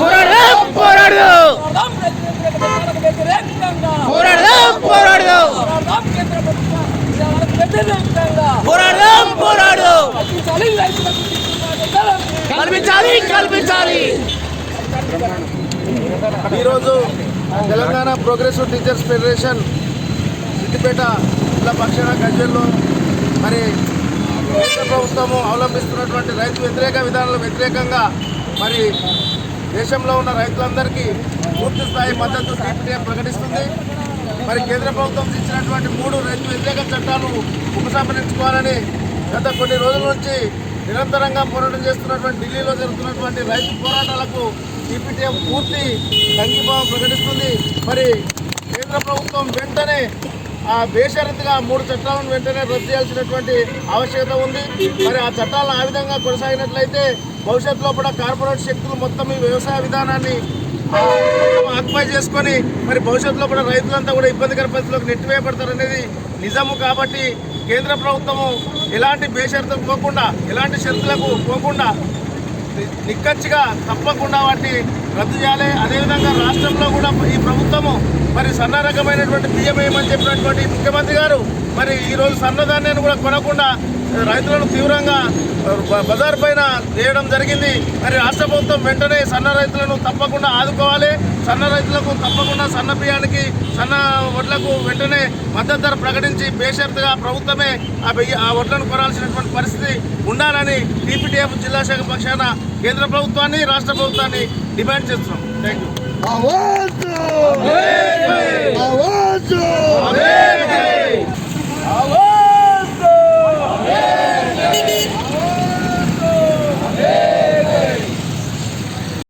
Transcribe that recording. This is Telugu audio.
పోరాడదాం పోరాడదాం పోరాడదాం విధానాలకు వ్యతిరేకంగా పోరాడదాం పోరాడదాం పోరాడదాం కేంద్ర ప్రభుత్వ విధానాలకు వ్యతిరేకంగా పోరాడదాం పోరాడదాం కల్పించాలి రైతులకు గిట్టుబాటు ధర. కల్పించాలి కల్పించాలి ఈరోజు Telangana progressive teachers federation Siddipet జిల్లా పక్షాన గజ్వెల్లో మరి కేంద్ర ప్రభుత్వము అవలంబిస్తున్నటువంటి రైతు వ్యతిరేక విధానాల వ్యతిరేకంగా మరి దేశంలో ఉన్న రైతులందరికీ పూర్తి స్థాయి మద్దతు టీపీటీఎం ప్రకటిస్తుంది. మరి కేంద్ర ప్రభుత్వం ఇచ్చినటువంటి మూడు రైతు వ్యతిరేక చట్టాలు ఉపసంహరించుకోవాలని గత కొన్ని రోజుల నుంచి నిరంతరంగా పోరాటం చేస్తున్నటువంటి ఢిల్లీలో జరుగుతున్నటువంటి రైతు పోరాటాలకు టీపీటీఎం పూర్తి సంఘీభావం ప్రకటిస్తుంది. మరి కేంద్ర ప్రభుత్వం వెంటనే ఆ బేషరతుగా మూడు చట్టాలను వెంటనే రద్దు చేయాల్సినటువంటి ఆవశ్యకత ఉంది. మరి ఆ చట్టాలను ఆ విధంగా కొనసాగినట్లయితే భవిష్యత్తులో కూడా కార్పొరేట్ శక్తులు మొత్తం ఈ వ్యవసాయ విధానాన్ని ఆక్యుపై చేసుకొని మరి భవిష్యత్తులో కూడా రైతులంతా కూడా ఇబ్బందికర పరిస్థితులకు నెట్టివేయబడతారనేది నిజము కాబట్టి కేంద్ర ప్రభుత్వము ఎలాంటి బేషరతులు పోకుండా ఎలాంటి షరతులకు పోకుండా నిక్కచ్చిగా తప్పకుండా వాటిని రద్దు చేయాలి. అదేవిధంగా రాష్ట్రంలో కూడా ఈ ప్రభుత్వము మరి సన్న రకమైనటువంటి బియ్యం వేయమని చెప్పినటువంటి ముఖ్యమంత్రి గారు మరి ఈరోజు సన్నధాన్యాన్ని కూడా కొనకుండా రైతులను తీవ్రంగా బజార్ పైన వేయడం జరిగింది. మరి రాష్ట్ర ప్రభుత్వం వెంటనే సన్న రైతులను తప్పకుండా ఆదుకోవాలి. సన్న రైతులకు తప్పకుండా సన్న బియ్యానికి సన్న వడ్లకు వెంటనే మద్దతు ధర ప్రకటించి బేషరతుగా ప్రభుత్వమే ఆ బియ్య ఆ వడ్లను కొనాల్సినటువంటి పరిస్థితి ఉండాలని టీపీటీఎఫ్ జిల్లా శాఖ పక్షాన కేంద్ర ప్రభుత్వాన్ని రాష్ట్ర ప్రభుత్వాన్ని డిమాండ్ చేస్తున్నాం. Thank you